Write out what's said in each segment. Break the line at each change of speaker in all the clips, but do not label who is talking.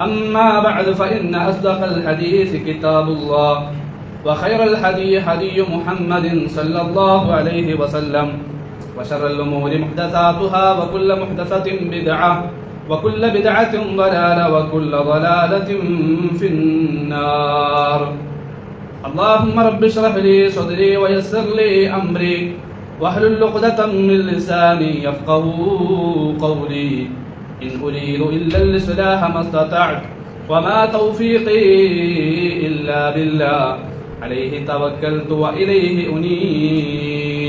أما بعد فإن أصدق الحديث كتاب الله وخير الحديث حدي محمد صلى الله عليه وسلم وشر الأمور محدثاتها وكل محدثة بدعة وكل بدعة ضلالة وكل ضلالة في النار. اللهم رب اشرح لي صدري ويسر لي أمري واحلل عقدة من لساني يفقه قولي. إن أريد إلا الإصلاح ما استطعت وما توفيقي إلا بالله. عليه توكلت وإليه أنيب.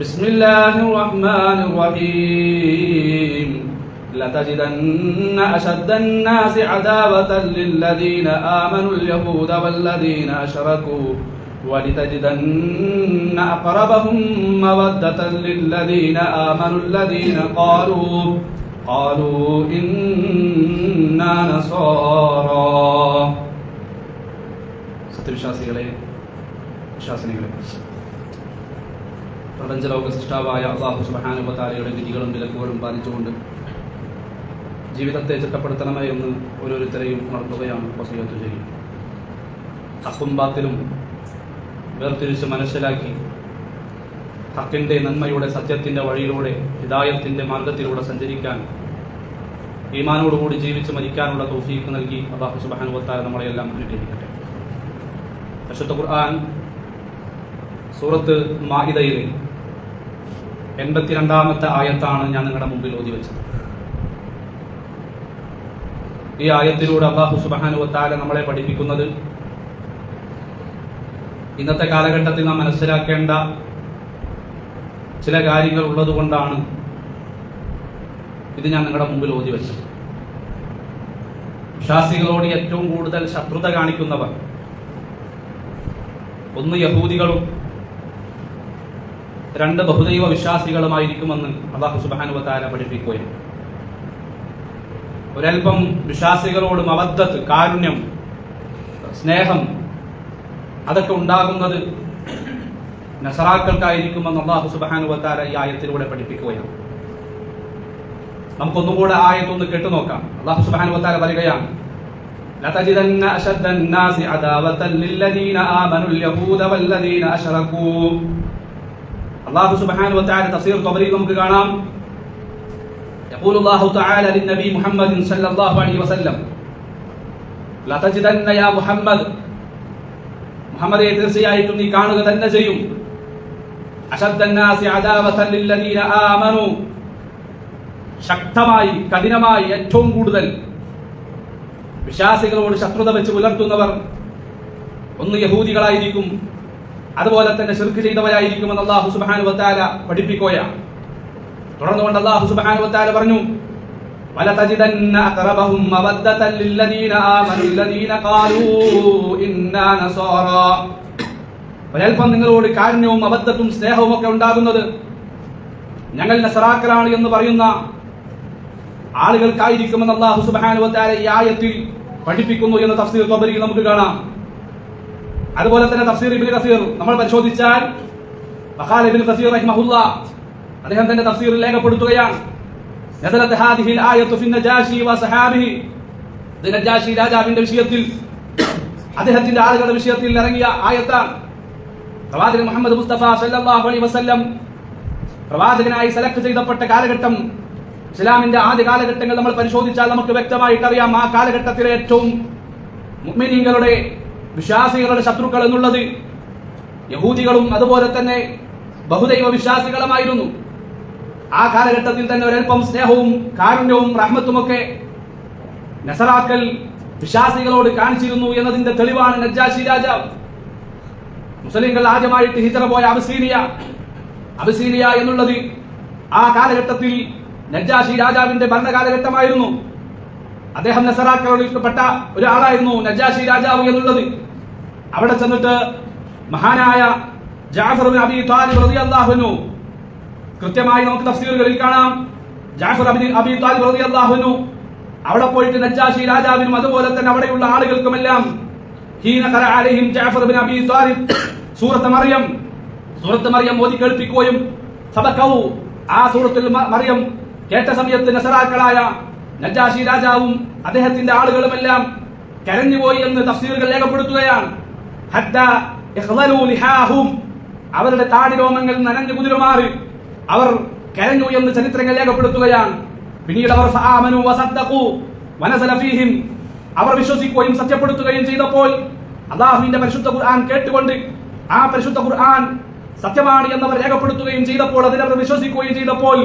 بسم الله الرحمن الرحيم. لتجدن أشد الناس عداوة للذين آمنوا اليهود والذين أشركوا. ولتجدن أقربهم مودة للذين آمنوا الذين قالوا قالوا إنا نصارى സത്യവിശ്വാസികളെ വിശ്വാസിനികളെ പ്രപഞ്ചലോക സൃഷ്ടാവായ അള്ളാഹു സുബാനുബത്താലയുടെ വിധികളും വിലക്കുകളും പാലിച്ചുകൊണ്ട് ജീവിതത്തെ ചിട്ടപ്പെടുത്തണമേ എന്ന് ഓരോരുത്തരെയും ഉണർത്തുകയാണ് വസീയത്ത് ചെയ്യും ഹക്കും ബാത്തിലും വേർതിരിച്ച് മനസ്സിലാക്കി. ഹക്കിന്റെ നന്മയുടെ സത്യത്തിന്റെ വഴിയിലൂടെ ഹിദായത്തിന്റെ മാർഗത്തിലൂടെ സഞ്ചരിക്കാൻ ഈമാനോടുകൂടി ജീവിച്ച് മരിക്കാനുള്ള തൗഫീക്ക് നൽകി അള്ളാഹു സുബാനുവത്താര നമ്മളെയെല്ലാം അനുഗ്രഹിക്കട്ടെ. പരിശുദ്ധ ഖുർആൻ സൂറത്ത് മാഹിദയിലെ എൺപത്തിരണ്ടാമത്തെ ആയത്താണ് ഞാൻ നിങ്ങളുടെ മുമ്പിൽ ഓതി വെച്ചത്. ഈ ആയത്തിലൂടെ അള്ളാഹു സുബാനുവത്താല നമ്മളെ പഠിപ്പിക്കുന്നത് ഇന്നത്തെ കാലഘട്ടത്തിൽ നാം മനസ്സിലാക്കേണ്ട ചില കാര്യങ്ങൾ ഉള്ളതുകൊണ്ടാണ് ഇത് ഞാൻ നിങ്ങളുടെ മുമ്പിൽ ഓതി വെച്ചത്. വിശ്വാസികളോട് ഏറ്റവും കൂടുതൽ ശത്രുത കാണിക്കുന്നവർ ഒന്ന് യഹൂദികളും രണ്ട് ബഹുദൈവ വിശ്വാസികളുമായിരിക്കുമെന്ന് അള്ളാഹു സുബാനുവത്താര പഠിപ്പിക്കുകയും ഒരൽപ്പം വിശ്വാസികളോട് മവദ്ധത്ത് കാരുണ്യം സ്നേഹം അതൊക്കെ ഉണ്ടാകുന്നത് നസറാക്കൾക്കായിരിക്കുമെന്ന് അള്ളാഹു സുബാനുവത്താര ഈ ആയത്തിലൂടെ പഠിപ്പിക്കുകയാണ് നമുക്കൊന്നുകൂടെ ആയത്തൊന്ന് കേട്ടു നോക്കാം അള്ളാഹു സുബാനുവത്താര പറയുകയാണ് لتجدن أشد الناس عداوة للذين آمنوا اليهود والذين أشركوا الله سبحانه وتعالى تفسير طبري നമുക്ക് കാണാം يقول الله تعالى للنبي محمد صلى الله عليه وسلم لتجدن يا محمد മുഹമ്മദെ തീർച്ചയായിട്ടും നീ കാണുക തന്നെ ചെയ്യും. ശക്തമായി കഠിനമായി ഏറ്റവും കൂടുതൽ വിശ്വാസികളോട് ശത്രുത വെച്ച് പുലർത്തുന്നവർ ഒന്ന് യഹൂദികളായിരിക്കും. അതുപോലെ തന്നെ ശിർക്ക് ചെയ്തവരായിരിക്കുമെന്ന് അള്ളാഹു സുബാനു വത്താല പഠിപ്പിക്കുകയാണ്. തുടർന്നുകൊണ്ട് അള്ളാഹു സുബാനു വത്താല പറഞ്ഞു ولتجدن أقربهم مودة للذين آمنوا الذين قالوا إنا نصارى ഒരൽപ്പം നിങ്ങളോട് കാരുണ്യവും അബദ്ധത്തും സ്നേഹവും ഒക്കെ ഉണ്ടാകുന്നത് ഞങ്ങൾ നസറാക്കലാണ് എന്ന് പറയുന്ന ആളുകൾക്കായിരിക്കുമെന്ന് അള്ളാഹു സുബാനുവത്താര ഈ ആയത്തിൽ പഠിപ്പിക്കുന്നു എന്ന് തഫ്സീർ തൊബരി നമുക്ക് കാണാം അതുപോലെ തന്നെ തഫ്സീർ ഇബ്നു കസീർ നമ്മൾ പരിശോധിച്ചാൽ വഖാല ഇബ്നു കസീർ റഹിമഹുല്ലാ അദ്ദേഹം തന്റെ തഫ്സീറിൽ രേഖപ്പെടുത്തുകയാണ് നസലത്ത് ഹാദിഹിൽ ആയത്തു ഫി നജാശി സഹാബിഹി ഇത് നജാശി രാജാവിന്റെ വിഷയത്തിൽ അദ്ദേഹത്തിന്റെ ആളുകളുടെ വിഷയത്തിൽ ഇറങ്ങിയ ആയത്താണ്. പ്രവാചകൻ മുഹമ്മദ് മുസ്തഫ സല്ലല്ലാഹു അലൈഹി വസല്ലം പ്രവാചകനായി സെലക്ട് ചെയ്തപ്പെട്ട കാലഘട്ടം ഇസ്ലാമിന്റെ ആദ്യ കാലഘട്ടങ്ങൾ നമ്മൾ പരിശോധിച്ചാൽ നമുക്ക് വ്യക്തമായിട്ട് അറിയാം ആ കാലഘട്ടത്തിലെ ഏറ്റവും മുഅ്മിനീങ്ങളുടെ വിശ്വാസികളുടെ ശത്രുക്കൾ എന്നുള്ളത് യഹൂദികളും അതുപോലെ തന്നെ ബഹുദൈവ വിശ്വാസികളുമായിരുന്നു. ആ കാലഘട്ടത്തിൽ തന്നെ ഒരൽപ്പം സ്നേഹവും കാരുണ്യവും റഹ്മത്തുമൊക്കെ നസറാക്കൽ വിശ്വാസികളോട് കാണിച്ചിരുന്നു എന്നതിന്റെ തെളിവാണ് നജ്ജാശി രാജാവ് മുസ്ലിങ്ങൾ ആദ്യമായിട്ട് ഹിജറ പോയ അബസീനിയ. അബസീനിയ എന്നുള്ളത് ആ കാലഘട്ടത്തിൽ നജ്ജാശി രാജാവിന്റെ ഭരണകാലഘട്ടമായിരുന്നു. അദ്ദേഹം നസറാക്കളോട് ഇഷ്ടപ്പെട്ട ഒരാളായിരുന്നു നജ്ജാശി രാജാവ് എന്നുള്ളത്. അവിടെ ചെന്നിട്ട് മഹാനായ ജാഫർ അബി താലിബ് റളിയല്ലാഹു അൻഹു കൃത്യമായി നമുക്ക് തഫ്സീലുകളിൽ കാണാം. ജാഫർ അബി താലിബ് അൻഹു അവിടെ പോയിട്ട് നജാഷി രാജാവിനും അതുപോലെ തന്നെ അവിടെയുള്ള ആളുകൾക്കുമെല്ലാം ജാഫർ ബിൻ അബി താലിബ് സൂറത്ത് മറിയം സൂറത്ത് മറിയം ഓതി കേൾപ്പിക്കുകയും സബക്കൗ ആ സൂറത്തുൽ മറിയം കേട്ട സമയത്ത് നസറാക്കളായ നജാഷി രാജാവും അദ്ദേഹത്തിന്റെ ആളുകളുമെല്ലാം കരഞ്ഞുപോയി എന്ന് തഫ്സീറുകൾ രേഖപ്പെടുത്തുകയാണ്. അവരുടെ താടി രോമങ്ങൾ നനഞ്ഞു കുതിരുമാറി അവർ കരഞ്ഞു എന്ന് ചരിത്രങ്ങൾ രേഖപ്പെടുത്തുകയാണ് പിന്നീട് അവർ ഫആമനു വസദ്ദഖു വനസല ഫീഹിം അവർ വിശ്വസിക്കുകയും സത്യപ്പെടുത്തുകയും ചെയ്തപ്പോൾ അള്ളാഹുവിന്റെ പരിശുദ്ധ ഖുർആൻ കേട്ടുകൊണ്ട് ആ പരിശുദ്ധ ഖുർആൻ സത്യമാണ് എന്നവർ രേഖപ്പെടുത്തുകയും ചെയ്തപ്പോൾ അതിൽ അവർ വിശ്വസിക്കുകയും ചെയ്തപ്പോൾ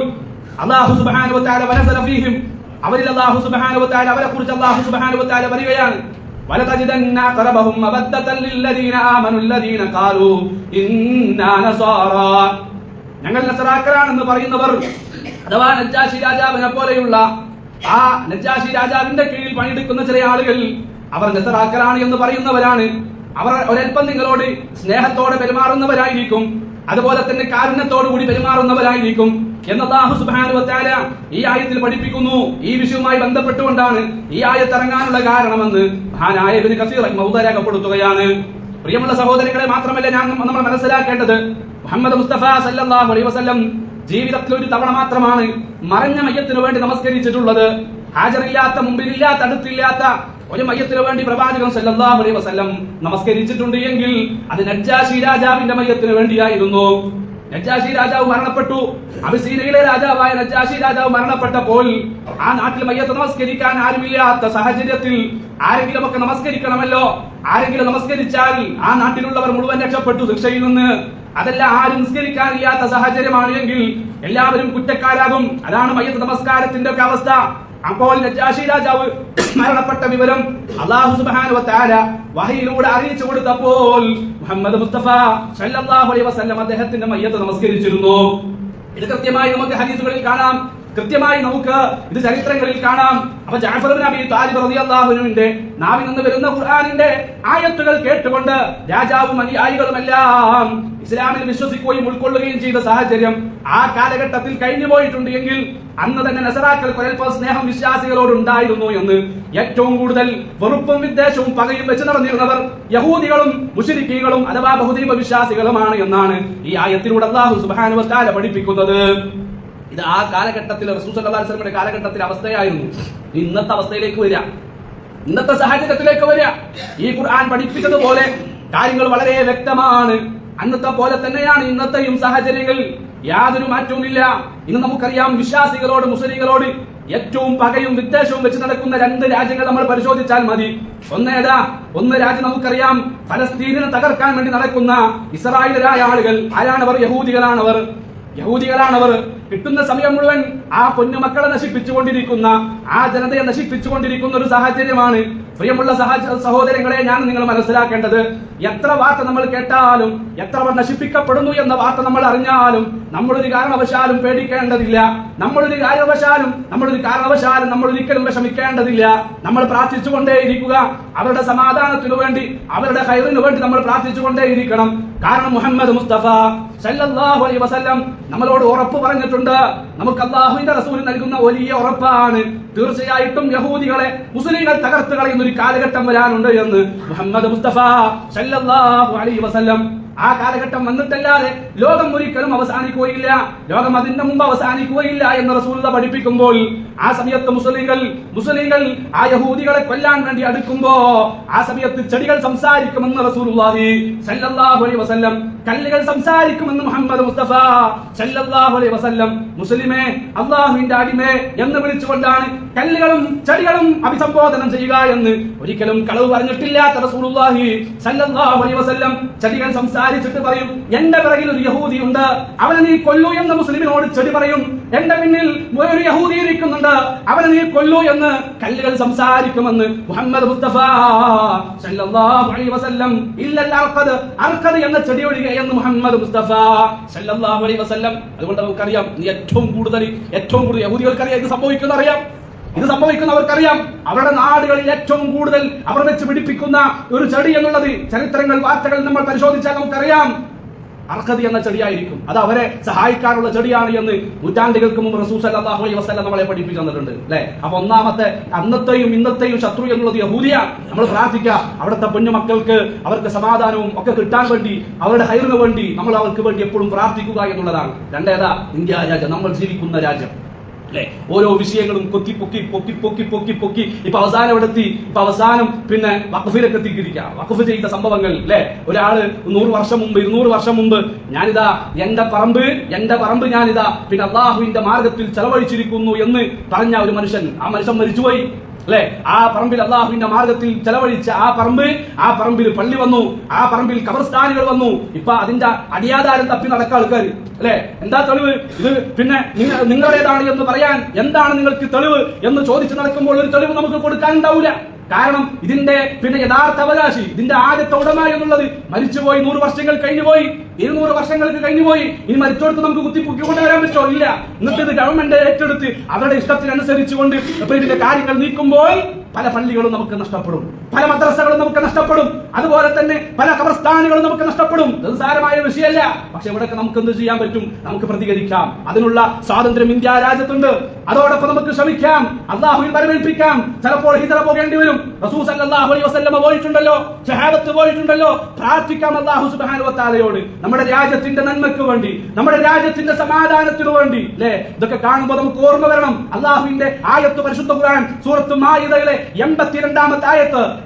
അള്ളാഹു സുബ്ഹാനഹു വതആല വനസല ഫീഹിം അവരിൽ അള്ളാഹു സുബ്ഹാനഹു വതആല അവരെ കുറിച്ച് അള്ളാഹു സുബ്ഹാനഹു വതആല പറയുകയാണ് ولتجدن أقربهم مودة للذين آمنوا الذين قالوا إنا نصارى ഞങ്ങൾ നസറാക്കരാണെന്ന് പറയുന്നവർ അഥവാ നജ്ജാശി രാജാവിനെ പോലെയുള്ള ആ നജ്ജാശി രാജാവിന്റെ കീഴിൽ പണിയെടുക്കുന്ന ചില ആളുകൾ അവർ നസറാക്കരാണ് എന്ന് പറയുന്നവരാണ്. അവർ ഒരൽപ്പം നിങ്ങളോട് സ്നേഹത്തോടെ പെരുമാറുന്നവരായിരിക്കും. അതുപോലെ തന്നെ കാരുണ്യത്തോടു കൂടി പെരുമാറുന്നവരായിരിക്കും. എന്ന് അല്ലാഹു സുബ്ഹാനഹു വതആല ഈ ആയത്തിൽ പഠിപ്പിക്കുന്നു. ഈ വിഷയവുമായി ബന്ധപ്പെട്ടുകൊണ്ടാണ് ഈ ആയത്ത് ഇറങ്ങാനുള്ള കാരണമെന്ന് മഹാനായ ഇബ്നു കസീർ മൗദ രേഖപ്പെടുത്തുകയാണ്. പ്രിയമുള്ള സഹോദരങ്ങളെ മാത്രമല്ല ഞാൻ നമ്മൾ മനസ്സിലാക്കേണ്ടത് മുഹമ്മദ് മുസ്തഫ സല്ലാഹു അലൈ വസ്ലം ജീവിതത്തിൽ ഒരു തവണ മാത്രമാണ് മറഞ്ഞ മയ്യത്തിനു വേണ്ടി നമസ്കരിച്ചിട്ടുള്ളത്. ഹാജറില്ലാത്ത മുമ്പിലില്ലാത്ത അടുത്തില്ലാത്ത ഒരു മയ്യത്തിനു വേണ്ടി പ്രവാചകൻ സല്ലല്ലാഹു അലൈഹി വസല്ലം നമസ്കരിച്ചിട്ടുണ്ട് എങ്കിൽ അത് നജ്ജാശി രാജാവിന്റെ മയ്യത്തിന് വേണ്ടിയായിരുന്നു. നജ്ജാശി രാജാവ് മരണപ്പെട്ടു. അബിസീനയിലെ രാജാവായ നജ്ജാശി രാജാവ് മരണപ്പെട്ടപ്പോൾ ആ നാട്ടിൽ മയ്യത്ത് നമസ്കരിക്കാൻ ആരുമില്ലാത്ത സാഹചര്യത്തിൽ ആരെങ്കിലും ഒക്കെ നമസ്കരിക്കണമല്ലോ? ആരെങ്കിലും നമസ്കരിച്ചാൽ ആ നാട്ടിലുള്ളവർ മുഴുവൻ രക്ഷപ്പെട്ടു ശിക്ഷയിൽ നിന്ന്. അതല്ല ആരും നിസ്കരിക്കാനില്ലാത്ത സാഹചര്യമാണ് എങ്കിൽ എല്ലാവരും കുറ്റക്കാരാകും. അതാണ് മയ്യത്ത് നമസ്കാരത്തിന്റെ ഒക്കെ അവസ്ഥ. അപ്പോൾ നജാഷി രാജാവ് മരണപ്പെട്ട വിവരം അള്ളാഹു സുബാന വഹയിലൂടെ അറിയിച്ചു കൊടുത്തപ്പോൾ മുഹമ്മദ് മുസ്തഫ സല്ലല്ലാഹു അലൈഹി വസല്ലം അദ്ദേഹത്തിന്റെ മയ്യത്ത് നമസ്കരിച്ചിരുന്നു. ഇത് കൃത്യമായി നമുക്ക് ഹദീസുകളിൽ കാണാം. കൃത്യമായി നമുക്ക് ഇത് ചരിത്രങ്ങളിൽ കാണാം. അപ്പൊ ജാഫർ നബി താലിബ് റളിയല്ലാഹുവിന്റെ നാവിൽ നിന്ന് വരുന്ന ഖുർആനിന്റെ ആയത്തുകൾ കേട്ടുകൊണ്ട് രാജാവും അനുയായികളുമെല്ലാം ഇസ്ലാമിൽ വിശ്വസിക്കുകയും ഉൾക്കൊള്ളുകയും ചെയ്ത സാഹചര്യം ആ കാലഘട്ടത്തിൽ കഴിഞ്ഞു പോയിട്ടുണ്ട് എങ്കിൽ അന്ന് തന്നെ നസറാക്കൽ ഒരൽപ്പം സ്നേഹം വിശ്വാസികളോട് ഉണ്ടായിരുന്നു എന്ന് ഏറ്റവും കൂടുതൽ വെറുപ്പും വിദ്വേഷവും പകയും വെച്ച് നടന്നിരുന്നവർ യഹൂദികളും മുഷരിക്കീകളും അഥവാ ബഹുദൈവ വിശ്വാസികളുമാണ് എന്നാണ് ഈ ആയത്തിലൂടെ അള്ളാഹു സുബാനുവത്താല പഠിപ്പിക്കുന്നത്. ഇത് ആ കാലഘട്ടത്തിൽ റസൂൽ സല്ലല്ലാഹു അലൈഹി വസല്ലമയുടെ കാലഘട്ടത്തിലെ അവസ്ഥയായിരുന്നു. ഇന്നത്തെ അവസ്ഥയിലേക്ക് വരിക. ഇന്നത്തെ സാഹചര്യത്തിലേക്ക് വരിക. ഈ ഖുർആൻ പഠിപ്പിച്ചതുപോലെ കാര്യങ്ങൾ വളരെ വ്യക്തമാണ്. അന്നത്തെ പോലെ തന്നെയാണ് ഇന്നത്തെയും സാഹചര്യങ്ങൾ യാതൊരു മാറ്റവുമില്ല. ഇന്ന് നമുക്കറിയാം വിശ്വാസികളോട് മുസ്ലിങ്ങളോട് ഏറ്റവും പകയും വിദ്വേഷവും വെച്ച് നടക്കുന്ന രണ്ട് രാജ്യങ്ങൾ നമ്മൾ പരിശോധിച്ചാൽ മതി. ഒന്നേതാ ഒന്ന് രാജ്യം നമുക്കറിയാം ഫലസ്തീനിനെ തകർക്കാൻ വേണ്ടി നടക്കുന്ന ഇസ്രായേലരായ ആളുകൾ ആരാണവർ? യഹൂദികളാണവർ. യഹൂദികളാണവർ. കിട്ടുന്ന സമയം മുഴുവൻ ആ പൊന്നുമക്കളെ നശിപ്പിച്ചുകൊണ്ടിരിക്കുന്ന ആ ജനതയെ നശിപ്പിച്ചുകൊണ്ടിരിക്കുന്ന ഒരു സാഹചര്യമാണ്. പ്രിയമുള്ള സഹ- സഹോദരങ്ങളെ ഞാൻ നിങ്ങൾ മനസ്സിലാക്കേണ്ടത് എത്ര വാർത്ത നമ്മൾ കേട്ടാലും എത്ര നശിപ്പിക്കപ്പെടുന്നു എന്ന വാർത്ത നമ്മൾ അറിഞ്ഞാലും നമ്മളൊരു കാരണവശാലും പേടിക്കേണ്ടതില്ല. നമ്മളൊരു കാരണവശാലും നമ്മളൊരു കാരണവശാലും നമ്മൾ ഒരിക്കലും വിഷമിക്കേണ്ടതില്ല. നമ്മൾ പ്രാർത്ഥിച്ചുകൊണ്ടേയിരിക്കുക. അവരുടെ സമാധാനത്തിനു വേണ്ടി അവരുടെ ഹൈറിനു വേണ്ടി നമ്മൾ പ്രാർത്ഥിച്ചുകൊണ്ടേയിരിക്കണം. കാരണം മുഹമ്മദ് മുസ്തഫ സല്ലല്ലാഹു അലൈഹി വസല്ലം നമ്മളോട് ഉറപ്പ് പറഞ്ഞിട്ടുണ്ട്. നമുക്ക് അള്ളാഹുവിന്റെ റസൂൽ നൽകുന്ന വലിയ ഉറപ്പാണ്. തീർച്ചയായിട്ടും യഹൂദികളെ മുസ്ലിങ്ങൾ തകർത്ത് കളയുന്ന ഒരു കാലഘട്ടം വരാനുണ്ട് എന്ന് മുഹമ്മദ് മുസ്തഫ സല്ലല്ലാഹു അലൈഹി വസല്ലം ആ കാലഘട്ടം വന്നിട്ടല്ലാതെ ലോകം ഒരിക്കലും അവസാനിക്കുകയില്ല. ലോകം അതിന്റെ മുമ്പ് അവസാനിക്കുകയില്ല എന്ന് റസൂലത പഠിപ്പിക്കുമ്പോൾ ആ സമയത്ത് മുസ്ലിങ്ങൾ മുസ്ലിങ്ങൾ ആ യഹൂദികളെ കൊല്ലാൻ വേണ്ടി അടുക്കുമ്പോ ആ സമയത്ത് ചെടികൾ സംസാരിക്കുമെന്ന് റസൂലുള്ളാഹി സല്ലല്ലാഹു അലൈഹി വസല്ലം കല്ലുകൾ സംസാരിക്കുമെന്ന് മുഹമ്മദ് മുസ്തഫ സല്ലല്ലാഹു അലൈഹി വസല്ലം മുസ്ലിമേ അള്ളാഹുവിന്റെ അടിമേ എന്ന് വിളിച്ചുകൊണ്ടാണ് കല്ലുകളും ചെടികളും അഭിസംബോധനം ചെയ്യുക എന്ന് ഒരിക്കലും കളവ് പറഞ്ഞിട്ടില്ലാത്ത റസൂലുള്ളാഹി സല്ലല്ലാഹു അലൈഹി വസല്ലം ചെടികൾ സംസാരിച്ചിട്ട് പറയും എന്റെ പിറകിൽ ഒരു യഹൂദി ഉണ്ട് അവനെ നീ കൊല്ലൂ എന്ന് മുസ്ലിമിനോട് ചെടി പറയും. എന്റെ പിന്നിൽ ഒരു യഹൂദി ഇരിക്കുന്നുണ്ട് അവനെ നീ കൊല്ലൂ എന്ന് കല്ലുകൾ സംസാരിക്കുമെന്ന് മുഹമ്മദ് മുസ്തഫ സല്ലല്ലാഹു അലൈഹി വസല്ലം ഇല്ലൽ അർഖദ് അർഖദ് എന്ന ചെടി എന്ന് മുഹമ്മദ് മുസ്തഫ സല്ലല്ലാഹു അലൈഹി വസല്ലം. അതുകൊണ്ട് നമുക്കറിയാം നീ ഏറ്റവും കൂടുതൽ ഏറ്റവും കൂടുതൽ യഹൂദികൾക്കറിയാം ഇത് സംഭവിക്കുന്ന അറിയാം. ഇത് സംഭവിക്കുന്നവർക്കറിയാം. അവരുടെ നാടുകളിൽ ഏറ്റവും കൂടുതൽ അവർ വെച്ച് പിടിപ്പിക്കുന്ന ഒരു ചെടി എന്നുള്ളത് ചരിത്രങ്ങൾ വാർത്തകൾ നമ്മൾ പരിശോധിച്ചാൽ നമുക്കറിയാം. അർഹതി എന്ന ചെടിയായിരിക്കും. അത് അവരെ സഹായിക്കാനുള്ള ചെടിയാണ് എന്ന് നൂറ്റാണ്ടുകൾക്ക് മുമ്പ് റസൂസ് അല്ലാഹു അലൈഹി വസല്ലം നമ്മളെ പഠിപ്പിച്ചു തന്നിട്ടുണ്ട്. അല്ലെ? അപ്പൊ ഒന്നാമത്തെ അന്നത്തെയും ഇന്നത്തെയും ശത്രു എന്നുള്ളത് യഹൂദിയ. നമ്മൾ പ്രാർത്ഥിക്കുക. അവിടുത്തെ പെണ്ണുമക്കൾക്ക് അവർക്ക് സമാധാനവും ഒക്കെ കിട്ടാൻ വേണ്ടി അവരുടെ ഹൈറിന് വേണ്ടി നമ്മൾ അവർക്ക് വേണ്ടി എപ്പോഴും പ്രാർത്ഥിക്കുക എന്നുള്ളതാണ്. രണ്ടേതാ? ഇന്ത്യ രാജ്യം. നമ്മൾ ജീവിക്കുന്ന രാജ്യം. അല്ലെ ഓരോ വിഷയങ്ങളും കൊത്തി പൊക്കി പൊക്കി പൊക്കി പൊക്കി പൊക്കി. ഇപ്പൊ അവസാനം ഇവിടെ എത്തി ഇപ്പൊ അവസാനം പിന്നെ വഖഫിലൊക്കെ എത്തിയിരിക്കാം വഖഫ് ചെയ്ത സംഭവങ്ങൾ അല്ലെ ഒരാൾ നൂറ് വർഷം മുമ്പ് ഇരുന്നൂറ് വർഷം മുമ്പ് ഞാനിതാ എന്റെ പറമ്പ് എന്റെ പറമ്പ് ഞാനിതാ പിന്നെ അള്ളാഹുവിന്റെ മാർഗത്തിൽ ചെലവഴിച്ചിരിക്കുന്നു എന്ന് പറഞ്ഞ ഒരു മനുഷ്യൻ. ആ മനുഷ്യൻ മരിച്ചുപോയി. അല്ലെ? ആ പറമ്പിൽ അള്ളാഹുവിന്റെ മാർഗത്തിൽ ചെലവഴിച്ച ആ പറമ്പ് ആ പറമ്പിൽ പള്ളി വന്നു ആ പറമ്പിൽ കബർസ്ഥാനികൾ വന്നു. ഇപ്പൊ അതിന്റെ അടിയാധാരം തപ്പി നടക്ക ആൾക്കാർ അല്ലെ? എന്താ തെളിവ്? ഇത് പിന്നെ നിങ്ങ- നിങ്ങളുടേതാണ് എന്ന് പറയാൻ എന്താണ് നിങ്ങൾക്ക് തെളിവ് എന്ന് ചോദിച്ചു നടക്കുമ്പോൾ ഒരു തെളിവ് നമുക്ക് കൊടുക്കാൻ ഉണ്ടാവില്ല കാരണം ഇതിന്റെ പിന്നെ യഥാർത്ഥ അവകാശി ഇതിന്റെ ആദ്യത്തെ ഉടമ എന്നുള്ളത് മരിച്ചുപോയി നൂറ് വർഷങ്ങൾ കഴിഞ്ഞുപോയി ഇരുന്നൂറ് വർഷങ്ങൾക്ക് കഴിഞ്ഞുപോയി. ഇനി മരിച്ചോടത്ത് നമുക്ക് കുത്തിപ്പൊക്കി കൊണ്ടുവരാൻ പറ്റോ ഇല്ല. എന്നിട്ട് ഇത് ഗവൺമെന്റ് ഏറ്റെടുത്ത് അവരുടെ ഇഷ്ടത്തിനനുസരിച്ചുകൊണ്ട് ഇപ്പൊ ഇതിന്റെ കാര്യങ്ങൾ നീക്കുമ്പോൾ പല പള്ളികളും നമുക്ക് നഷ്ടപ്പെടും. പല മദ്രസകളും നമുക്ക് നഷ്ടപ്പെടും. അതുപോലെ തന്നെ പല കബർസ്ഥാനുകളും നമുക്ക് നഷ്ടപ്പെടും. ഇത് നിസ്സാരമായ വിഷയമല്ല. പക്ഷെ ഇവിടെയൊക്കെ നമുക്ക് എന്ത് ചെയ്യാൻ പറ്റും? നമുക്ക് പ്രതികരിക്കാം. അതിനുള്ള സ്വാതന്ത്ര്യം ഇന്ത്യ രാജ്യത്തുണ്ട്. അതോടൊപ്പം നമുക്ക് ശ്രമിക്കാം. അള്ളാഹുവിൽ വരവേൽപ്പിക്കാം. ചിലപ്പോൾ ഹിതറ പോകേണ്ടി വരും. റസൂൽ സല്ലല്ലാഹു അലൈഹി വസല്ലമ പോയിട്ടുണ്ടല്ലോ. ഷഹാബത്ത് പോയിട്ടുണ്ടല്ലോ. പ്രാർത്ഥിക്കാം അള്ളാഹു സുബ്ഹാനഹു വതആലയോട്. നമ്മുടെ രാജ്യത്തിന്റെ നന്മയ്ക്ക് വേണ്ടി നമ്മുടെ രാജ്യത്തിന്റെ സമാധാനത്തിനു വേണ്ടി അല്ലേ ഇതൊക്കെ കാണുമ്പോൾ നമുക്ക് ഓർമ്മ വരണം. അള്ളാഹുവിന്റെ ആയത്ത് പരിശുദ്ധ ഖുർആൻ സൂറത്ത് മായിദയിലെ എൺപത്തിരണ്ടാമത്തെ ആയത്ത്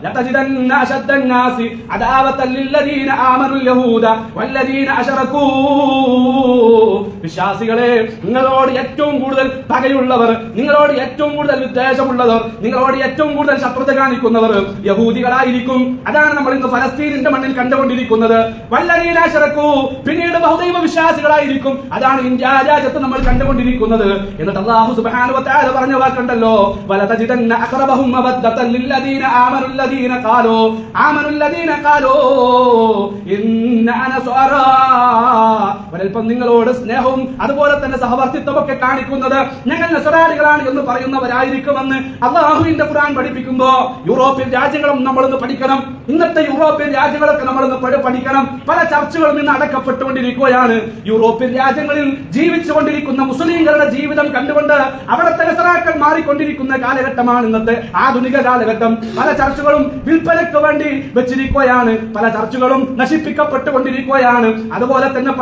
വിശ്വാസികളെ നിങ്ങളോട് ഏറ്റവും കൂടുതൽ പകയുള്ളവർ നിങ്ങളോട് ഏറ്റവും കൂടുതൽ വിദ്വേഷമുള്ളവർ നിങ്ങളോട് ഏറ്റവും കൂടുതൽ ശത്രുത കാണിക്കുന്നവർ യഹൂദികളായിരിക്കും. അതാണ് നമ്മൾ ഇന്ന് ഫലസ്തീനിന്റെ മണ്ണിൽ കണ്ടുകൊണ്ടിരിക്കുന്നത്. വല്ലദീന അശറകൂ പിന്നീട് ബഹുദൈവ വിശ്വാസികളായിരിക്കും. അതാണ് ഇന്ത്യ രാജ്യത്ത് നമ്മൾ കണ്ടുകൊണ്ടിരിക്കുന്നത്. എന്നിട്ട് അള്ളാഹു സുബാനുവത്താല പറഞ്ഞ വാക്കുണ്ടല്ലോ വലതജിദന്ന അഖറബഹും ومودة للذين آمنوا الذين قالوا آمنوا الذين قالوا إن أنا سؤراء. ഒരൽപ്പം നിങ്ങളോട് സ്നേഹവും അതുപോലെ തന്നെ സഹവർത്തിത്വം ഒക്കെ കാണിക്കുന്നത് ഞങ്ങൾ നെസറാലികളാണ് എന്ന് പറയുന്നവരായിരിക്കുമെന്ന് അള്ളാഹുവിന്റെ ഖുറാൻ പഠിപ്പിക്കുമ്പോ യൂറോപ്യൻ രാജ്യങ്ങളും നമ്മൾ ഒന്ന് പഠിക്കണം. ഇന്നത്തെ യൂറോപ്യൻ രാജ്യങ്ങളൊക്കെ നമ്മൾ ഒന്ന് പഠിക്കണം. പല ചർച്ചകളും ഇന്ന് അടക്കപ്പെട്ടുകൊണ്ടിരിക്കുകയാണ്. യൂറോപ്യൻ രാജ്യങ്ങളിൽ ജീവിച്ചുകൊണ്ടിരിക്കുന്ന മുസ്ലിങ്ങളുടെ ജീവിതം കണ്ടുകൊണ്ട് അവിടുത്തെ നെസറാക്കൾ മാറിക്കൊണ്ടിരിക്കുന്ന കാലഘട്ടമാണ് ഇന്നത്തെ ആധുനിക കാലഘട്ടം. പല ചർച്ചകളും വിൽപ്പനയ്ക്ക് വേണ്ടി വെച്ചിരിക്കുകയാണ്. പല ചർച്ചകളും നശിപ്പിക്കപ്പെട്ടുകൊണ്ടിരിക്കുകയാണ്. അതുപോലെ തന്നെ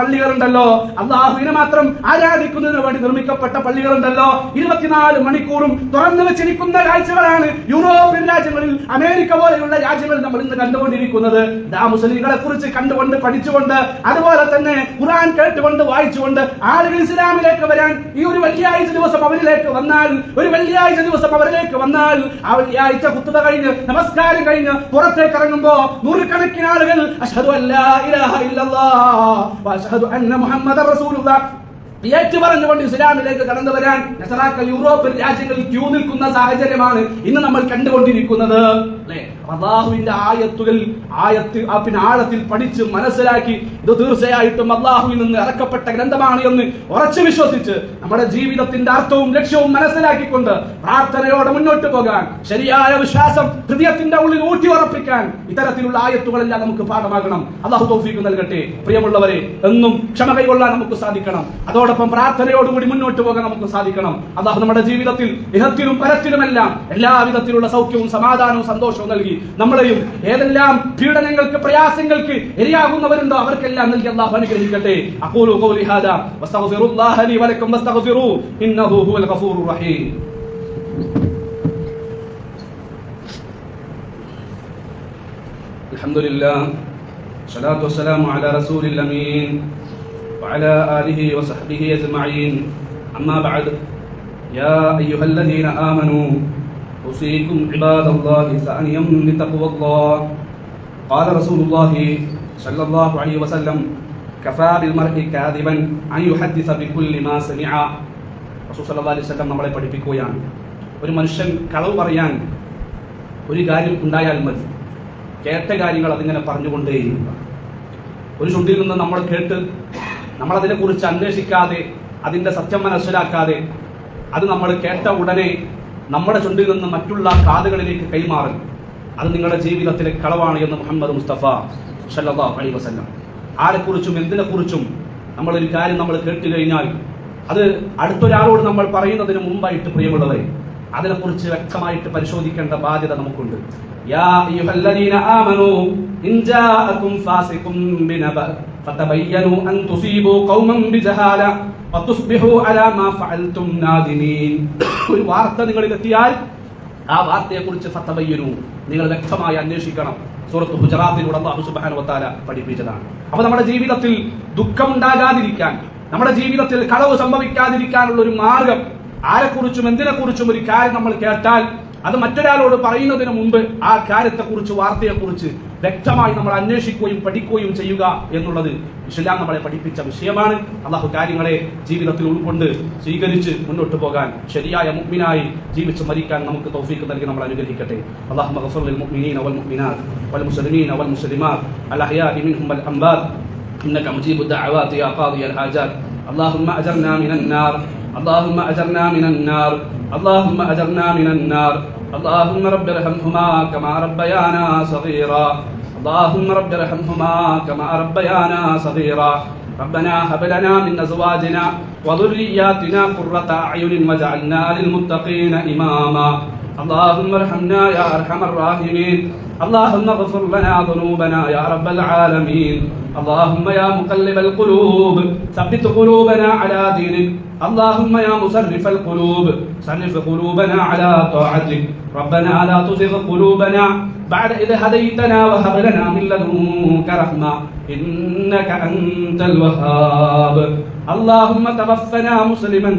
പള്ളികളുണ്ടല്ലോ. അള്ളാഹുവിനെ മാത്രം ആരാധിക്കുന്നതിന് വേണ്ടി നിർമ്മിക്കപ്പെട്ട പള്ളികളുണ്ടല്ലോ. ഇരുപത്തിനാല് മണിക്കൂറും തുറന്നു വെച്ചിരിക്കുന്ന കാഴ്ചകളാണ് യൂറോപ്യൻ രാജ്യങ്ങളിൽ അമേരിക്ക പോലെയുള്ള രാജ്യങ്ങളിൽ നമ്മൾ ഇന്ന് കണ്ടുകൊണ്ടിരിക്കുന്നത്. ദാ മുസ്ലിങ്ങളെ കുറിച്ച് കണ്ടുകൊണ്ട് പഠിച്ചുകൊണ്ട് അതുപോലെ തന്നെ ഖുറാൻ കേട്ടുകൊണ്ട് വായിച്ചുകൊണ്ട് ആളുകൾ ഇസ്ലാമിലേക്ക് വരാൻ ഈ ഒരു വെള്ളിയാഴ്ച ദിവസം അവരിലേക്ക് വന്നാൽ ഒരു വെള്ളിയാഴ്ച ദിവസം അവരിലേക്ക് വന്നാൽ ആ വെള്ളിയാഴ്ച കുത്തുക കഴിഞ്ഞ് നമസ്കാരം കഴിഞ്ഞ് പുറത്തേക്ക് ഇറങ്ങുമ്പോ നൂറുകണക്കിന് ആളുകൾ അഷ്ഹദു അല്ലാ ഇലാഹ ഇല്ലല്ലാഹ് വ അഷ്ഹദു അന്ന മുഹമ്മദ് റസൂലുള്ള. ഏറ്റു പറഞ്ഞുകൊണ്ട് ഇസ്ലാമിലേക്ക് കടന്നു വരാൻ നസറാക്കൾ യൂറോപ്യൻ രാജ്യങ്ങളിൽ ക്യൂ നിൽക്കുന്ന സാഹചര്യമാണ് ഇന്ന് നമ്മൾ കണ്ടുകൊണ്ടിരിക്കുന്നത്. അല്ലേ? അള്ളാഹുവിന്റെ ആയത്തുകൾ ആയത്ത് ആ പിന്നെ ആഴത്തിൽ പഠിച്ച് മനസ്സിലാക്കി ഇത് തീർച്ചയായിട്ടും അള്ളാഹുവിൽ നിന്ന് ഇറക്കപ്പെട്ട ഗ്രന്ഥമാണ് എന്ന് ഉറച്ചു വിശ്വസിച്ച് നമ്മുടെ ജീവിതത്തിന്റെ അർത്ഥവും ലക്ഷ്യവും മനസ്സിലാക്കിക്കൊണ്ട് പ്രാർത്ഥനയോടെ മുന്നോട്ട് പോകാൻ ശരിയായ വിശ്വാസം ഹൃദയത്തിന്റെ ഉള്ളിൽ ഊട്ടി ഉറപ്പിക്കാൻ ഇത്തരത്തിലുള്ള ആയത്തുകളെല്ലാം നമുക്ക് പാഠമാകണം. അള്ളാഹു തൗഫീഖ് നൽകട്ടെ. പ്രിയമുള്ളവരെ എന്നും ക്ഷമ കൈകൊള്ളാൻ നമുക്ക് സാധിക്കണം. അതോടൊപ്പം പ്രാർത്ഥനയോടുകൂടി മുന്നോട്ട് പോകാൻ നമുക്ക് സാധിക്കണം. അള്ളാഹു നമ്മുടെ ജീവിതത്തിൽ ഇഹത്തിലും പരത്തിലുമെല്ലാം എല്ലാവിധത്തിലുള്ള സൗഖ്യവും സമാധാനവും സന്തോഷവും നൽകി നമ്മളെയും ഏതെല്ലാം പീഡനങ്ങൾക്ക് പ്രയാസങ്ങൾക്ക് ഇരയാകുന്നവരുണ്ടോ അവർക്കെല്ലാം നൽകി അള്ളാഹു അനുഗ്രഹിക്കട്ടെ അഖൂലു ഖൗലി ഹാദാ വസ്തഗ്ഫിറുല്ലാഹ ലി വലക്കും വസ്തഗ്ഫിറൂ ഇന്നഹു ഹുവൽ ഗഫൂറുർ റഹീം الحمد لله والصلاة والسلام على رسول الأمين وعلى آله وصحبه أجمعين أما بعد يا أيها الذين آمنوا أوصيكم عباد الله ثانيا بتقوى الله قال رسول الله صلى الله عليه وسلم كفى بالمرء كاذبا أن يحدث بكل ما سمع റസൂൽ സല്ലല്ലാഹു അലൈഹി വസല്ലം നമ്മളെ പഠിപ്പിക്കുകയാണ് ഒരു മനുഷ്യൻ കളവ് പറയാൻ ഒരു കാര്യം ഉണ്ടായാൽ മതി കേട്ട കാര്യങ്ങൾ അതിങ്ങനെ പറഞ്ഞുകൊണ്ടേയിരിക്കുക ഒരു ചുണ്ടിൽ നിന്ന് നമ്മൾ കേട്ട് നമ്മളതിനെ കുറിച്ച് അന്വേഷിക്കാതെ അതിന്റെ സത്യം മനസ്സിലാക്കാതെ അത് നമ്മൾ കേട്ട ഉടനെ നമ്മുടെ ചുണ്ടിൽ നിന്ന് മറ്റുള്ള കാതുകളിലേക്ക് കൈമാറും. അത് നിങ്ങളുടെ ജീവിതത്തിലെ കളവാണ് എന്ന് മുഹമ്മദ് മുസ്തഫ സല്ലല്ലാഹു അലി വസല്ലം. ആരെക്കുറിച്ചും എന്തിനെക്കുറിച്ചും നമ്മളൊരു കാര്യം നമ്മൾ കേട്ട് കഴിഞ്ഞാൽ അത് അടുത്തൊരാളോട് നമ്മൾ പറയുന്നതിന് മുമ്പായിട്ട് പ്രിയമുള്ളവരെ അതിനെക്കുറിച്ച് വ്യക്തമായിട്ട് പരിശോധിക്കേണ്ട ബാധ്യത നമുക്കുണ്ട്. ഒരു വാർത്ത നിങ്ങളിൽ എത്തിയാൽ ആ വാർത്തയെക്കുറിച്ച് ഫതബയ്യനൂ നിങ്ങൾ വ്യക്തമായി അന്വേഷിക്കണം. അല്ലാഹു സുബ്ഹാനഹു വതആല പഠിപ്പിച്ചതാണ്. അപ്പൊ നമ്മുടെ ജീവിതത്തിൽ ദുഃഖമുണ്ടാകാതിരിക്കാൻ നമ്മുടെ ജീവിതത്തിൽ കളവ് സംഭവിക്കാതിരിക്കാനുള്ള ഒരു മാർഗം ആരെക്കുറിച്ചും എന്തിനെക്കുറിച്ചും ഒരു കാര്യം നമ്മൾ കേട്ടാൽ അത് മറ്റൊരാളോട് പറയുന്നതിന് മുമ്പ് ആ കാര്യത്തെക്കുറിച്ച് വാർത്തയെക്കുറിച്ച് വ്യക്തമായി നമ്മൾ അന്വേഷിക്കുകയും പഠിക്കുകയും ചെയ്യുക എന്നുള്ളത് ഇസ്ലാം നമ്മളെ പഠിപ്പിച്ച വിഷയമാണ് അള്ളാഹു കാര്യങ്ങളെ ജീവിതത്തിൽ ഉൾക്കൊണ്ട് സ്വീകരിച്ച് മുന്നോട്ട് പോകാൻ ശരിയായ മുഗ്മിനായി ജീവിച്ച് മരിക്കാൻ നമുക്ക് തൗഫീക്ക് നൽകി നമ്മൾ അനുഗ്രഹിക്കട്ടെ അള്ളാഹു മഗ്ഫിർ ലിൽ മുഅ്മിനീന വൽ മുഅ്മിനാത്ത് വൽ മുസ്ലിമീന വൽ മുസ്ലിമാത്ത് അൽ അഹ്യാഇ മിൻഹും വൽ അംവാത് إنك مجيب الدعوات يا قاضي الحاجات اللهم أجرنا من النار اللهم أجرنا من النار. اللهم أجرنا من النار. اللهم رب ارحمهما كما ربيانا صغيرا. اللهم رب ارحمهما كما ربيانا صغيرا. ربنا هب لنا من أزواجنا وذرياتنا قرة أعين واجعلنا للمتقين إماما. اللهم ارحمنا يا أرحم الراحمين. اللهم اغفر لنا ذنوبنا يا رب العالمين. اللهم يا مقلب القلوب ثبت قلوبنا على دينك. اللهم يا مصرف القلوب صرف قلوبنا على طاعتك. ربنا لا تزغ قلوبنا بعد إذ هديتنا وهب لنا من لدنك رحمة إنك أنت الوهاب. اللهم توفنا مسلما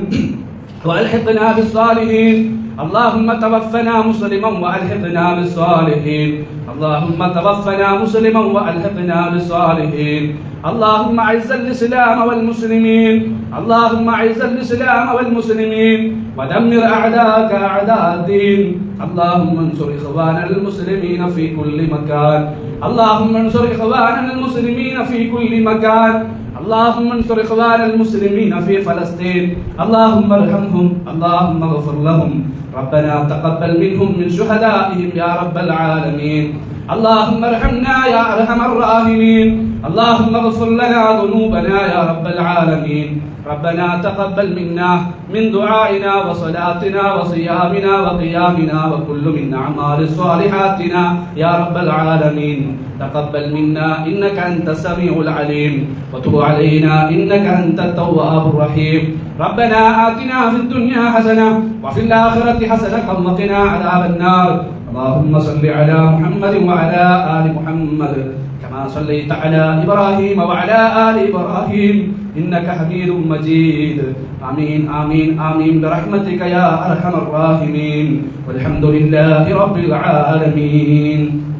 وألحقنا بالصالحين. اللهم توفنا مسلما وألحقنا بالصالحين. اللهم توفنا مسلما وألحقنا بالصالحين. اللهم أعز الإسلام والمسلمين. اللهم أعز الإسلام والمسلمين. ودمر أعداءك أعداء الدين. اللهم انصر اخواننا المسلمين في كل مكان. اللهم انصر اخواننا المسلمين في كل مكان. اللهم انصر إخوان المسلمين في فلسطين. اللهم ارحمهم. اللهم اغفر لهم. ربنا تقبل منهم من شهدائهم يا رب العالمين. اللهم ارحمنا يا أرحم الراحمين. اللهم اغفر لنا ذنوبنا يا رب العالمين. ربنا تقبل منا من دعائنا وصلاتنا وصيامنا وقيامنا وكل من أعمال صالحاتنا يا رب العالمين. تقبل منا إنك أنت السميع العليم. وتب علينا إنك أنت التواب الرحيم. ربنا آتنا في الدنيا حسنة وفي الآخرة حسنة وقنا عذاب النار. اللهم صل على محمد وعلى آل محمد كما صليت على إبراهيم وعلى آل إبراهيم إنك حميد مجيد. آمين آمين آمين. برحمتك يا أرحم الراحمين. والحمد لله رب العالمين.